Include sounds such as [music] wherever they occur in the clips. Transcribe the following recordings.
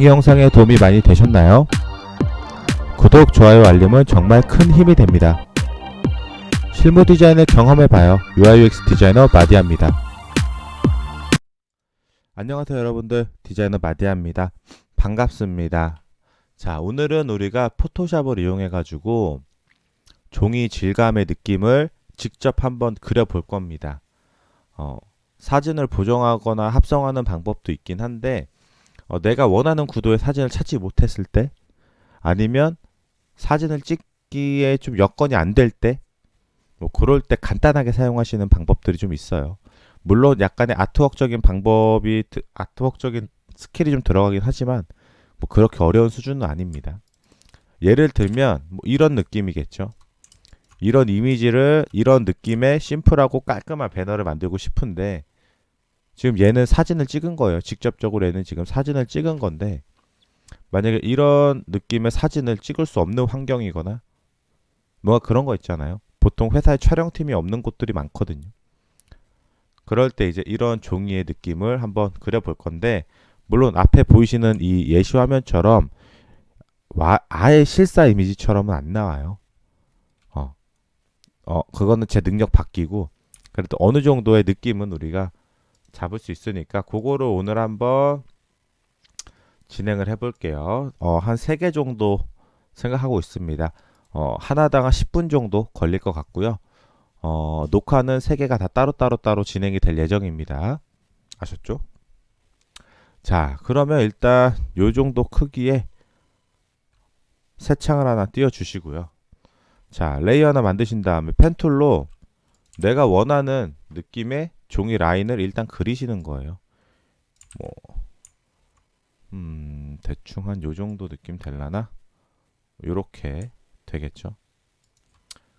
강의 영상에 도움이 많이 되셨나요? 구독, 좋아요, 알림은 정말 큰 힘이 됩니다. 실무 디자인을 경험해봐요. UI/UX 디자이너 마디아입니다. 안녕하세요, 여러분들. 디자이너 마디아입니다. 반갑습니다. 자, 오늘은 우리가 포토샵을 이용해 가지고 종이 질감의 느낌을 직접 한번 그려볼 겁니다. 어, 사진을 보정하거나 합성하는 방법도 있긴 한데, 어, 내가 원하는 구도의 사진을 찾지 못했을 때, 아니면 사진을 찍기에 좀 여건이 안 될 때, 뭐 그럴 때 간단하게 사용하시는 방법들이 좀 있어요. 물론 약간의 아트웍적인 방법이 드- 아트웍적인 스킬이 좀 들어가긴 하지만 뭐 그렇게 어려운 수준은 아닙니다. 예를 들면 뭐 이런 느낌이겠죠. 이런 이미지를 이런 느낌의 심플하고 깔끔한 배너를 만들고 싶은데 지금 얘는 사진을 찍은 거예요. 직접적으로 얘는 지금 사진을 찍은 건데 만약에 이런 느낌의 사진을 찍을 수 없는 환경이거나 뭔가 그런 거 있잖아요. 보통 회사에 촬영팀이 없는 곳들이 많거든요. 그럴 때 이제 이런 종이의 느낌을 한번 그려볼 건데 물론 앞에 보이시는 이 예시 화면처럼 와, 아예 실사 이미지처럼은 안 나와요. 어, 어, 그거는 제 능력 바뀌고 그래도 어느 정도의 느낌은 우리가 잡을 수 있으니까 그거를 오늘 한번 진행을 해볼게요. 어, 한세개 정도 생각하고 있습니다. 어, 하나당 한 10분 정도 걸릴 것 같고요. 어, 녹화는 세 개가 다 따로따로 따로 진행이 될 예정입니다. 아셨죠? 자, 그러면 일단 요 정도 크기의 새 창을 하나 띄워 주시고요. 자, 레이어 하나 만드신 다음에 펜툴로 내가 원하는 느낌의 종이 라인을 일단 그리시는 거예요. 뭐, 음, 대충 한 요 정도 느낌 될라나? 요렇게 되겠죠.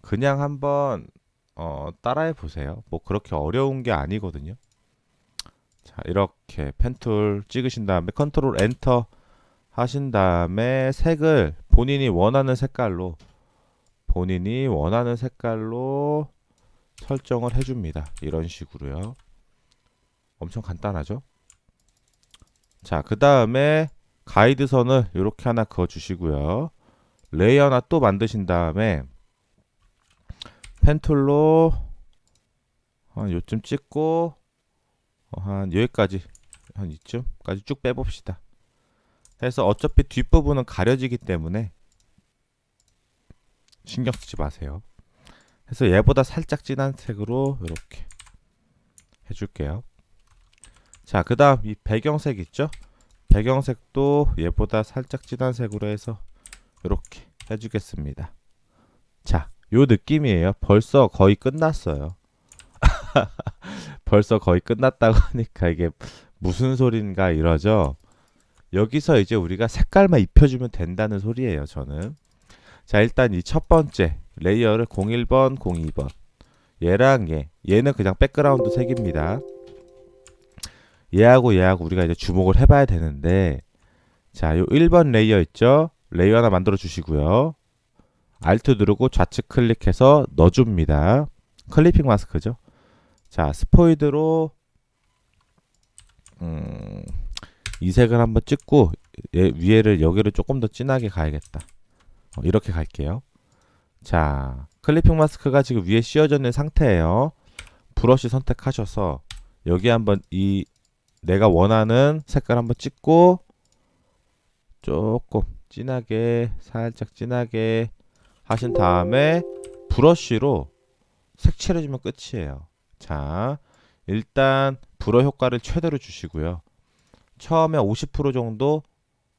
그냥 한번 어, 따라해 보세요. 뭐 그렇게 어려운 게 아니거든요. 자, 이렇게 펜툴 찍으신 다음에 컨트롤 엔터 하신 다음에 색을 본인이 원하는 색깔로 본인이 원하는 색깔로 설정을 해줍니다. 이런 식으로요. 엄청 간단하죠? 자, 그 다음에 가이드선을 이렇게 하나 그어 주시고요. 레이어 하나 또 만드신 다음에 펜툴로 한 요쯤 찍고 어, 한 여기까지 한 이쯤까지 쭉 빼봅시다. 해서 어차피 뒷부분은 가려지기 때문에 신경 쓰지 마세요. 해서 얘보다 살짝 진한 색으로 이렇게 해줄게요. 자, 그 다음 이 배경색 있죠? 배경색도 얘보다 살짝 진한 색으로 해서 이렇게 해주겠습니다. 자, 요 느낌이에요. 벌써 거의 끝났어요. [laughs] 벌써 거의 끝났다고 하니까 이게 무슨 소린가 이러죠. 여기서 이제 우리가 색깔만 입혀주면 된다는 소리예요. 저는. 자, 일단 이 첫 번째 레이어를 01번, 02번. 얘랑 얘. 얘는 그냥 백그라운드 색입니다. 얘하고 얘하고 우리가 이제 주목을 해봐야 되는데, 자, 요 1번 레이어 있죠? 레이어 하나 만들어 주시고요. 알트 누르고 좌측 클릭해서 넣어줍니다. 클리핑 마스크죠. 자, 스포이드로 음, 이 색을 한번 찍고 얘 위에를 여기를 조금 더 진하게 가야겠다. 어, 이렇게 갈게요. 자, 클리핑 마스크가 지금 위에 씌워져 있는 상태예요. 브러쉬 선택하셔서 여기 한번 이 내가 원하는 색깔 한번 찍고 조금 진하게 살짝 진하게 하신 다음에 브러쉬로 색칠해주면 끝이에요. 자, 일단 불어 효과를 최대로 주시고요. 처음에 50% 정도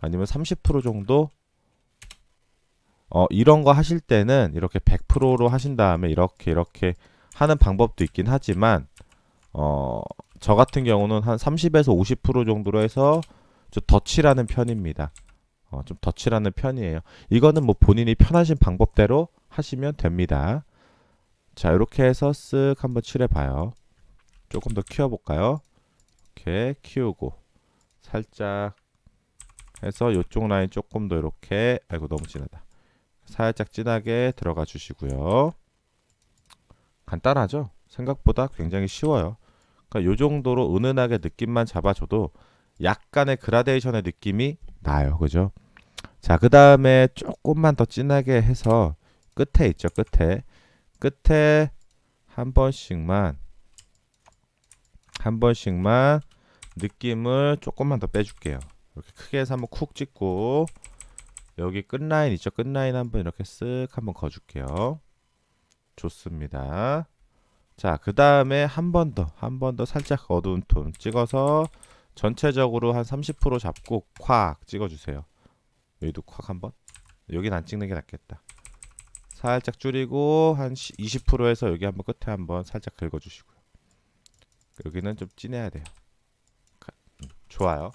아니면 30% 정도 어, 이런 거 하실 때는 이렇게 100%로 하신 다음에 이렇게 이렇게 하는 방법도 있긴 하지만 어, 저 같은 경우는 한 30에서 50% 정도로 해서 좀 덧칠하는 편입니다. 어, 좀 덧칠하는 편이에요. 이거는 뭐 본인이 편하신 방법대로 하시면 됩니다. 자, 이렇게 해서 쓱 한번 칠해 봐요. 조금 더 키워 볼까요? 이렇게 키우고 살짝 해서 이쪽 라인 조금 더 이렇게 아이고 너무 진하다. 살짝 진하게 들어가 주시고요. 간단하죠? 생각보다 굉장히 쉬워요. 그러니까 요 정도로 은은하게 느낌만 잡아줘도 약간의 그라데이션의 느낌이 나요. 그죠? 자, 그 다음에 조금만 더 진하게 해서 끝에 있죠. 끝에. 끝에 한 번씩만 한 번씩만 느낌을 조금만 더 빼줄게요. 이렇게 크게 해서 한번 쿡 찍고 여기 끝라인 있죠? 끝라인 한번 이렇게 쓱 한번 거줄게요. 좋습니다. 자, 그 다음에 한 번 더, 한 번 더 살짝 어두운 톤 찍어서 전체적으로 한 30% 잡고 콱 찍어주세요. 여기도 콱 한번. 여긴 안 찍는 게 낫겠다. 살짝 줄이고 한 20%에서 여기 한번 끝에 한번 살짝 긁어주시고요. 여기는 좀 진해야 돼요. 가- 음, 좋아요.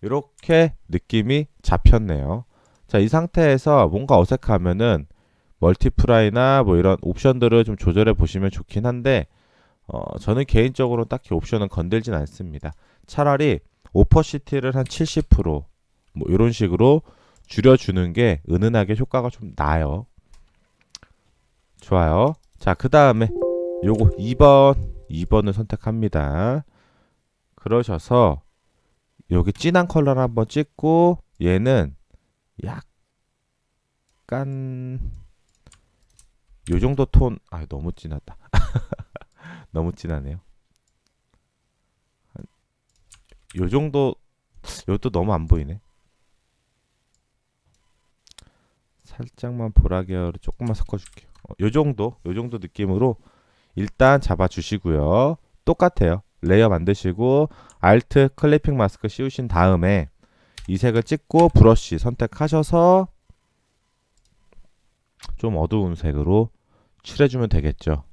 이렇게 느낌이 잡혔네요. 자, 이 상태에서 뭔가 어색하면은 멀티플라이나 뭐 이런 옵션들을 좀 조절해 보시면 좋긴 한데 어, 저는 개인적으로 딱히 옵션은 건들진 않습니다. 차라리 오퍼시티를 한 70%뭐 이런 식으로 줄여주는 게 은은하게 효과가 좀 나요. 좋아요. 자, 그 다음에 요거 2번, 2번을 선택합니다. 그러셔서 여기 진한 컬러를 한번 찍고 얘는 약간 요 정도 톤, 아 너무 진하다. [laughs] 너무 진하네요. 한- 요 정도, 요것도 너무 안 보이네. 살짝만 보라 계열을 조금만 섞어줄게요. 어, 요 정도, 요 정도 느낌으로 일단 잡아주시고요. 똑같아요. 레이어 만드시고 알트 클리핑 마스크 씌우신 다음에 이 색을 찍고 브러쉬 선택하셔서 좀 어두운 색으로 칠해주면 되겠죠.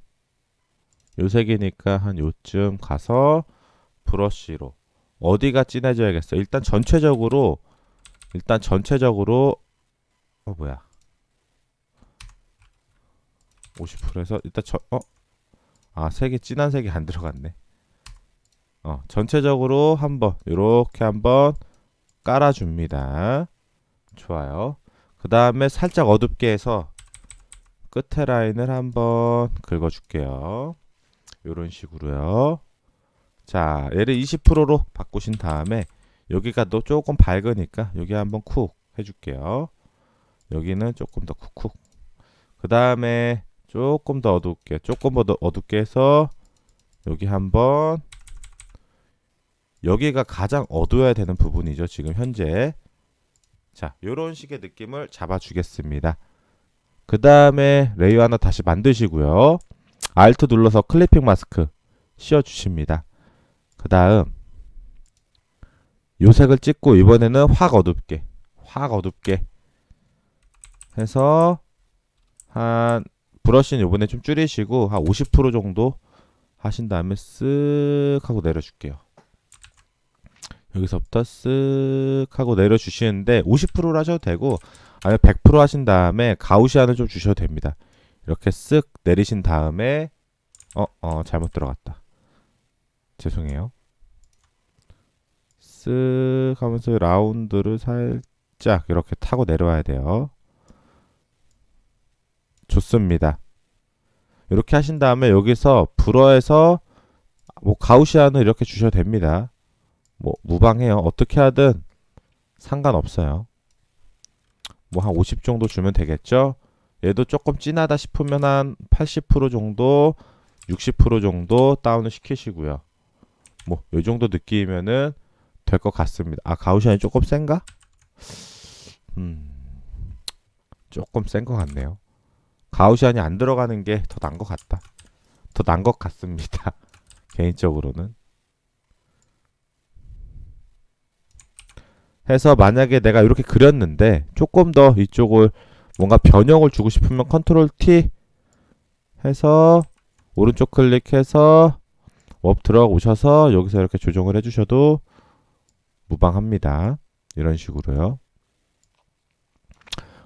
요 색이니까 한 요쯤 가서 브러쉬로 어디가 진해져야겠어. 일단 전체적으로 일단 전체적으로 어 뭐야 50%에서 일단 저 어? 아 색이 진한 색이 안 들어갔네. 어 전체적으로 한번 요렇게 한번 깔아줍니다. 좋아요. 그 다음에 살짝 어둡게 해서 끝에 라인을 한번 긁어줄게요. 요런 식으로요. 자, 얘를 20%로 바꾸신 다음에 여기가 또 조금 밝으니까 여기 한번 쿡 해줄게요. 여기는 조금 더 쿡쿡. 그 다음에 조금 더 어둡게, 조금 더 어둡게 해서 여기 한번 여기가 가장 어두워야 되는 부분이죠. 지금 현재. 자, 요런 식의 느낌을 잡아주겠습니다. 그 다음에 레이어 하나 다시 만드시고요. 알트 눌러서 클리핑 마스크 씌워주십니다. 그 다음 요 색을 찍고 이번에는 확 어둡게 확 어둡게 해서 한 브러쉬는 요번에 좀 줄이시고 한 50% 정도 하신 다음에 쓱 하고 내려줄게요. 여기서부터 쓱 하고 내려주시는데 50%로 하셔도 되고 아니면 100% 하신 다음에 가우시안을 좀 주셔도 됩니다. 이렇게 쓱 내리신 다음에 어, 어, 잘못 들어갔다. 죄송해요. 쓱 하면서 라운드를 살짝 이렇게 타고 내려와야 돼요. 좋습니다. 이렇게 하신 다음에 여기서 불어에서 뭐 가우시안을 이렇게 주셔도 됩니다. 뭐 무방해요. 어떻게 하든 상관없어요. 뭐 한 50 정도 주면 되겠죠? 얘도 조금 진하다 싶으면 한 80% 정도, 60% 정도 다운을 시키시고요. 뭐 이 정도 느낌이면은 될 것 같습니다. 아 가우시안이 조금 센가? 음, 조금 센 것 같네요. 가우시안이 안 들어가는 게 더 난 것 같다. 더 난 것 같습니다. [laughs] 개인적으로는. 해서 만약에 내가 이렇게 그렸는데 조금 더 이쪽을 뭔가 변형을 주고 싶으면 컨트롤 T 해서 오른쪽 클릭해서 업 들어오셔서 여기서 이렇게 조정을 해주셔도 무방합니다. 이런 식으로요.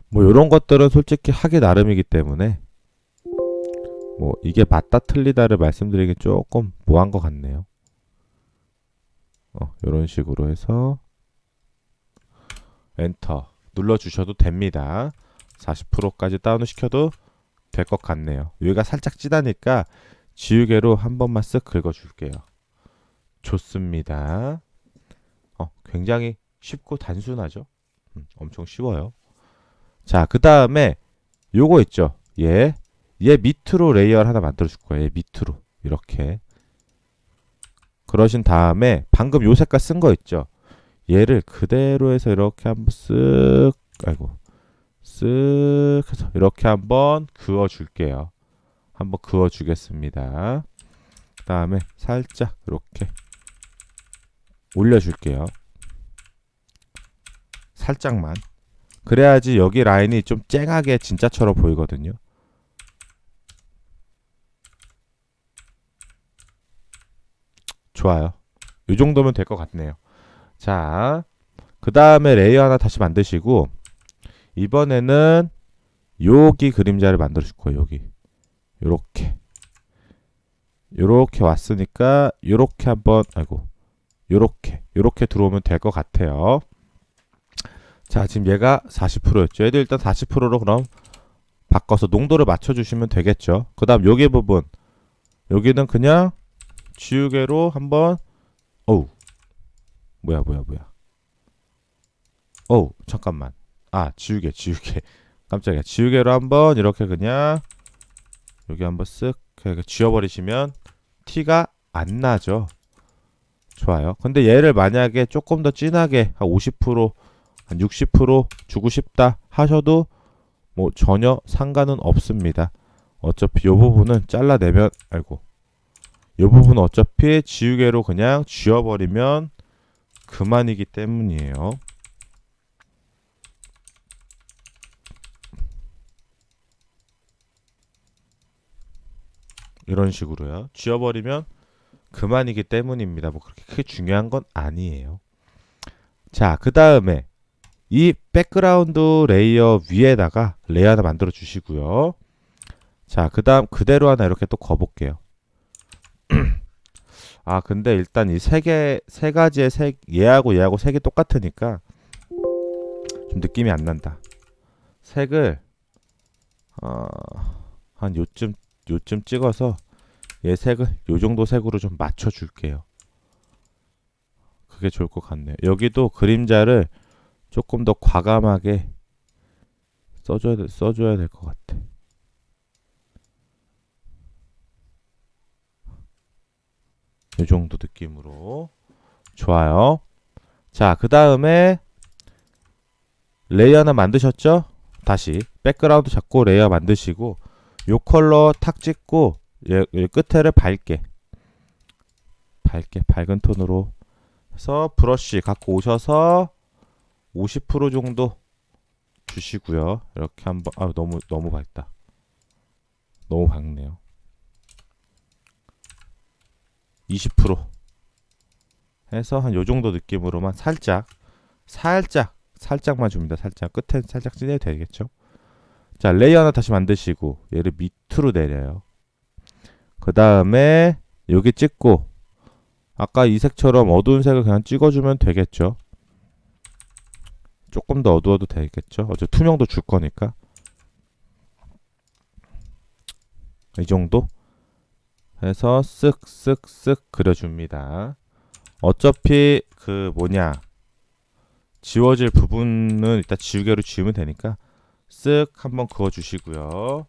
뭐 이런 것들은 솔직히 하기 나름이기 때문에 뭐 이게 맞다 틀리다를 말씀드리기 조금 뭐한 것 같네요. 어, 이런 식으로 해서 엔터 눌러주셔도 됩니다. 40%까지 다운을 시켜도 될 것 같네요. 여기가 살짝 찌다니까 지우개로 한 번만 쓱 긁어줄게요. 좋습니다. 어, 굉장히 쉽고 단순하죠. 음, 엄청 쉬워요. 자, 그 다음에 요거 있죠. 얘, 얘 밑으로 레이어를 하나 만들어 줄 거예요. 얘 밑으로 이렇게. 그러신 다음에 방금 요 색깔 쓴 거 있죠. 얘를 그대로 해서 이렇게 한번 쓱, 아이고, 쓱 해서 이렇게 한번 그어 줄게요. 한번 그어 주겠습니다. 그 다음에 살짝 이렇게 올려 줄게요. 살짝만. 그래야지 여기 라인이 좀 쨍하게 진짜처럼 보이거든요. 좋아요. 이 정도면 될 것 같네요. 자, 그 다음에 레이어 하나 다시 만드시고 이번에는 여기 그림자를 만들어 줄 거예요. 여기 요렇게 요렇게 왔으니까 요렇게 한번 아이고 요렇게 요렇게 들어오면 될 것 같아요. 자, 지금 얘가 40%였죠. 얘도 일단 40%로 그럼 바꿔서 농도를 맞춰주시면 되겠죠. 그 다음 여기 부분 여기는 그냥 지우개로 한번 어우 뭐야 뭐야 뭐야. 어우 잠깐만. 아 지우개 지우개. [laughs] 깜짝이야. 지우개로 한번 이렇게 그냥 여기 한번 쓱 이렇게 지워버리시면 티가 안 나죠. 좋아요. 근데 얘를 만약에 조금 더 진하게 한 50%, 한 60% 주고 싶다 하셔도 뭐 전혀 상관은 없습니다. 어차피 이 부분은 잘라내면 아이고. 이 부분 어차피 지우개로 그냥 지워버리면 그만이기 때문이에요. 이런 식으로요. 지워버리면 그만이기 때문입니다. 뭐 그렇게 크게 중요한 건 아니에요. 자, 그 다음에 이 백그라운드 레이어 위에다가 레이어 하나 만들어 주시고요. 자, 그 다음 그대로 하나 이렇게 또 거볼게요. [clears throat] 아 근데 일단 이 세 개 세 가지의 색 얘하고 얘하고 색이 똑같으니까 좀 느낌이 안 난다. 색을 어 한 요쯤 요쯤 찍어서 얘 색을 요 정도 색으로 좀 맞춰 줄게요. 그게 좋을 것 같네요. 여기도 그림자를 조금 더 과감하게 써줘야 돼, 써줘야 될 것 같아. 이 정도 느낌으로 좋아요. 자, 그 다음에 레이어 하나 만드셨죠? 다시 백그라운드 잡고 레이어 만드시고 요 컬러 탁 찍고 얘, 얘 끝에를 밝게 밝게 밝은 톤으로 해서 브러쉬 갖고 오셔서 50% 정도 주시고요. 이렇게 한번 아 너무 너무 밝다. 너무 밝네요. 20% 해서 한 요 정도 느낌으로만 살짝 살짝 살짝만 줍니다. 살짝 끝에 살짝 찌내도 되겠죠? 자 레이어 하나 다시 만드시고 얘를 밑으로 내려요. 그 다음에 여기 찍고 아까 이 색처럼 어두운 색을 그냥 찍어주면 되겠죠. 조금 더 어두워도 되겠죠. 어차피 투명도 줄 거니까 이 정도 해서 쓱쓱쓱 그려줍니다. 어차피 그 뭐냐 지워질 부분은 일단 지우개로 지우면 되니까 쓱 한번 그어주시고요.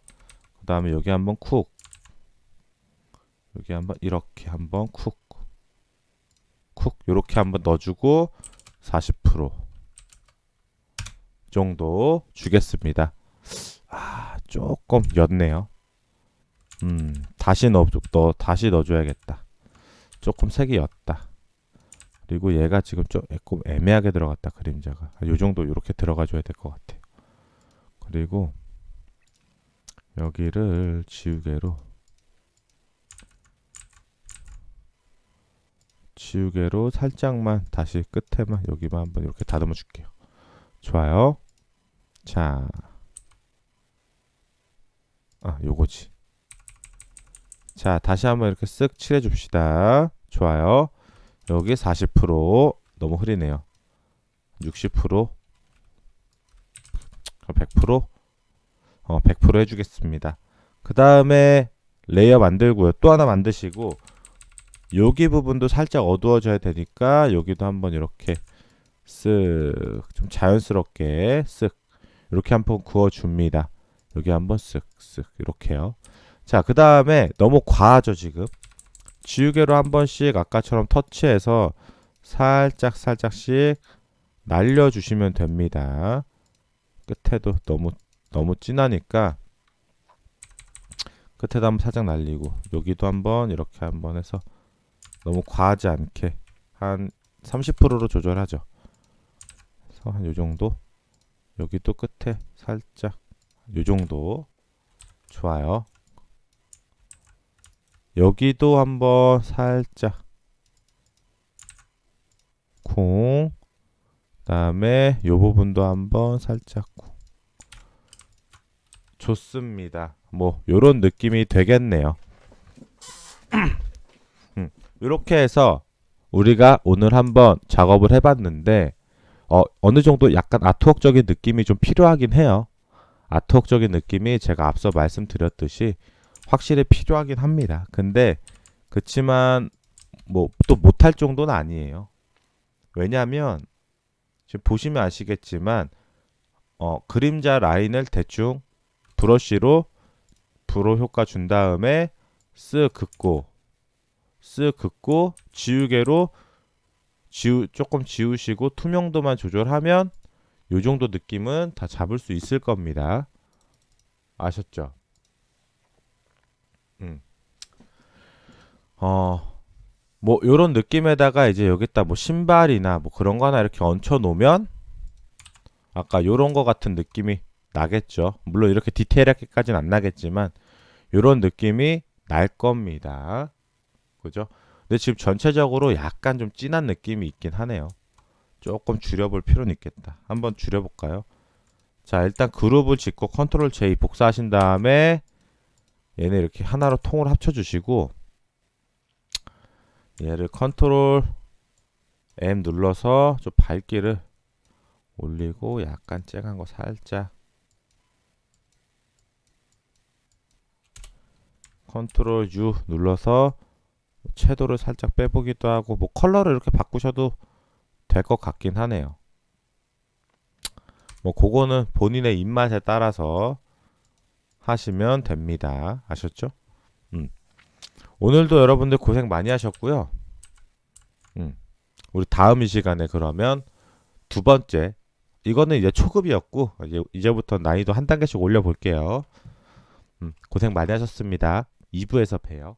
그 다음에 여기 한번 쿡 여기 한번 이렇게 한번 쿡쿡 요렇게 한번 넣어주고 40% 정도 주겠습니다. 아 조금 였네요. 음, 다시 넣어, 너 다시 넣어줘야겠다. 조금 색이 였다. 그리고 얘가 지금 좀 조금 애매하게 들어갔다 그림자가. 요 정도 이렇게 들어가줘야 될 것 같아요. 그리고 여기를 지우개로 지우개로 살짝만 다시 끝에만 여기만 한번 이렇게 다듬어 줄게요. 좋아요. 자, 아 요거지. 자, 다시 한번 이렇게 쓱 칠해 줍시다. 좋아요. 여기 40% 너무 흐리네요. 60% 100% 어, 100% 해주겠습니다. 그 다음에 레이어 만들고요. 또 하나 만드시고 여기 부분도 살짝 어두워져야 되니까 여기도 한번 이렇게 쓱 좀 자연스럽게 쓱 이렇게 한번 구워줍니다. 여기 한번 쓱쓱 이렇게요. 자, 그 다음에 너무 과하죠 지금. 지우개로 한 번씩 아까처럼 터치해서 살짝 살짝씩 날려주시면 됩니다. 끝에도 너무 너무 진하니까 끝에도 한번 살짝 날리고 여기도 한번 이렇게 한번 해서 너무 과하지 않게 한 30%로 조절하죠. 그래서 한 요 정도 여기도 끝에 살짝 요 정도 좋아요. 여기도 한번 살짝 쿵 그다음에 요 부분도 한번 살짝 쿵 좋습니다. 뭐 요런 느낌이 되겠네요. [clears throat] 음, 이렇게 해서 우리가 오늘 한번 작업을 해봤는데 어, 어느 정도 약간 아트웍적인 느낌이 좀 필요하긴 해요. 아트웍적인 느낌이 제가 앞서 말씀드렸듯이 확실히 필요하긴 합니다. 근데 그치만 뭐 또 못할 정도는 아니에요. 왜냐하면 지금 보시면 아시겠지만 어, 그림자 라인을 대충 브러쉬로 브로 효과 준 다음에 쓱 긋고 쓱 긋고 지우개로 지우 조금 지우시고 투명도만 조절하면 요 정도 느낌은 다 잡을 수 있을 겁니다. 아셨죠? 음. 어. 뭐 요런 느낌에다가 이제 여기다 뭐 신발이나 뭐 그런 거 하나 이렇게 얹혀 놓으면 아까 요런 거 같은 느낌이 나겠죠. 물론 이렇게 디테일하게까지는 안 나겠지만 요런 느낌이 날 겁니다. 그죠? 근데 지금 전체적으로 약간 좀 진한 느낌이 있긴 하네요. 조금 줄여볼 필요는 있겠다. 한번 줄여볼까요? 자, 일단 그룹을 짓고 컨트롤 J 복사하신 다음에 얘네 이렇게 하나로 통을 합쳐주시고 얘를 컨트롤 M 눌러서 좀 밝기를 올리고 약간 쨍한 거 살짝 컨트롤 U 눌러서 채도를 살짝 빼보기도 하고 뭐 컬러를 이렇게 바꾸셔도 될 것 같긴 하네요. 뭐 그거는 본인의 입맛에 따라서 하시면 됩니다. 아셨죠? 음. 오늘도 여러분들 고생 많이 하셨고요. 음. 우리 다음 이 시간에 그러면 두 번째 이거는 이제 초급이었고 이제 이제부터 난이도 한 단계씩 올려 볼게요. 음, 고생 많이 하셨습니다. 2부에서 봬요.